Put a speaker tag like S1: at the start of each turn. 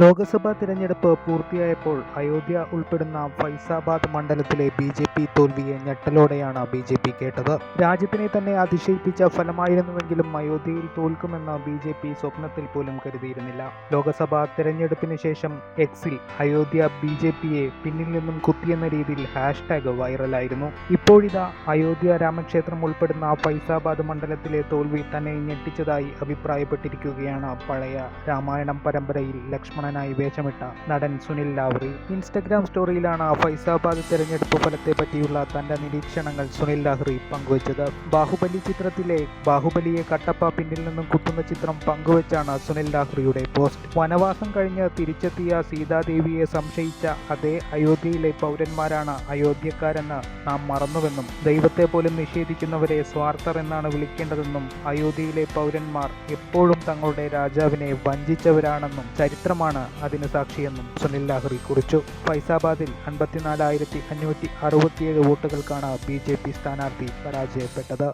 S1: ലോക്സഭാ തിരഞ്ഞെടുപ്പ് പൂർത്തിയായപ്പോൾ അയോധ്യ ഉൾപ്പെടുന്ന ഫൈസാബാദ് മണ്ഡലത്തിലെ ബി ജെ പി തോൽവിയെ ഞെട്ടലോടെയാണ് ബി ജെ പി കേട്ടത്. രാജ്യത്തിനെ തന്നെ അതിശയിപ്പിച്ച ഫലമായിരുന്നുവെങ്കിലും അയോധ്യയിൽ തോൽക്കുമെന്ന് ബി ജെ പി സ്വപ്നത്തിൽ പോലും കരുതിയിരുന്നില്ല. ലോക്സഭാ തെരഞ്ഞെടുപ്പിന് ശേഷം എക്സിൽ അയോധ്യ ബി ജെ പിയെ പിന്നിൽ നിന്നും കുത്തിയെന്ന രീതിയിൽ ഹാഷ്ടാഗ് വൈറലായിരുന്നു. ഇപ്പോഴിതാ അയോധ്യ രാമക്ഷേത്രം ഉൾപ്പെടുന്ന ഫൈസാബാദ് മണ്ഡലത്തിലെ തോൽവി തന്നെ ഞെട്ടിച്ചതായി അഭിപ്രായപ്പെട്ടിരിക്കുകയാണ് പഴയ രാമായണം പരമ്പരയിൽ ലക്ഷ്മണനായി വേഷമിട്ട നടൻ സുനിൽ ലാവറി ഇൻസ്റ്റഗ്രാം സ്റ്റോറിയിലാണ് ഫൈസാബാദ് തെരഞ്ഞെടുപ്പ് ഫലത്തെ പറ്റിയുള്ള തന്റെ നിരീക്ഷണങ്ങൾ സുനിൽ ലഹ്റി പങ്കുവച്ചത്. ബാഹുബലി ചിത്രത്തിലെ ബാഹുബലിയെ കട്ടപ്പ പിന്നിൽ നിന്നും കുത്തുന്ന ചിത്രം പങ്കുവച്ചാണ് സുനിൽ ലഹ്റിയുടെ പോസ്റ്റ്. വനവാസം കഴിഞ്ഞ് തിരിച്ചെത്തിയ സീതാദേവിയെ സംശയിച്ച അതേ അയോധ്യയിലെ പൗരന്മാരാണ് അയോധ്യക്കാരെന്ന് നാം മറന്നുവെന്നും ദൈവത്തെ പോലും നിഷേധിക്കുന്നവരെ സ്വാർത്ഥർ എന്നാണ് വിളിക്കേണ്ടതെന്നും അയോധ്യയിലെ പൗരന്മാർ എപ്പോഴും തങ്ങളുടെ രാജാവിനെ വഞ്ചിച്ചവരാണെന്നും ചരിത്രമാണ് അതിന് സാക്ഷിയെന്നും സുനിൽ ലഹ്റി കുറിച്ചു. ഫൈസാബാദിൽ അൻപത്തിനാലായിരത്തി അഞ്ഞൂറ്റി അറുപത്തിയേഴ് വോട്ടുകൾക്കാണ് ബി ജെ പി സ്ഥാനാർത്ഥി പരാജയപ്പെട്ടത്.